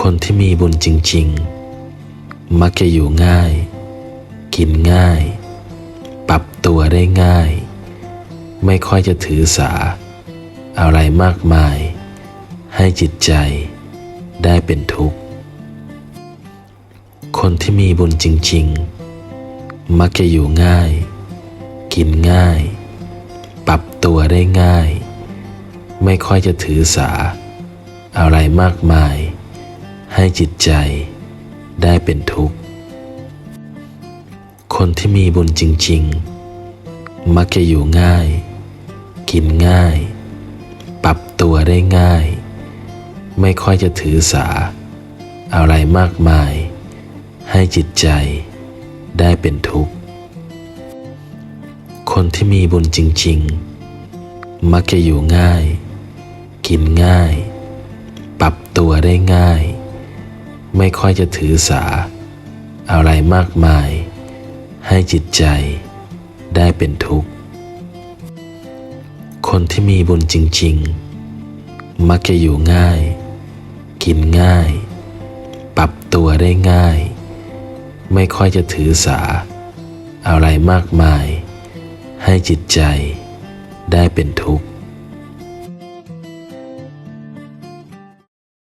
คนที่มีบุญจริง ๆ มักจะอยู่ง่าย กินง่าย ปรับตัวได้ง่าย ไม่ค่อยจะถือสา อะไรมากมาย ให้จิตใจได้เป็นทุกข์ คนที่มีบุญจริง ๆ มักจะอยู่ง่าย กินง่าย ปรับตัวได้ง่าย ไม่ค่อยจะถือสา อะไรมากมาย ให้จิตใจได้เป็นทุกข์ คนที่มีบุญจริง ๆ มักจะอยู่ง่าย กินง่าย ปรับตัวได้ง่าย ไม่ค่อยจะถือสา อะไรมากมาย ให้จิตใจได้เป็นทุกข์ คนที่มีบุญจริง ๆ มักจะอยู่ง่าย กินง่าย ปรับตัวได้ง่าย ไม่ค่อยจะถือสา อะไรมากมาย ให้จิตใจได้เป็นทุกข์ คนที่มีบุญจริง ๆ มักจะอยู่ง่าย กินง่าย ปรับตัวได้ง่าย ไม่ค่อยจะถือสา อะไรมากมาย ให้จิตใจได้เป็นทุกข์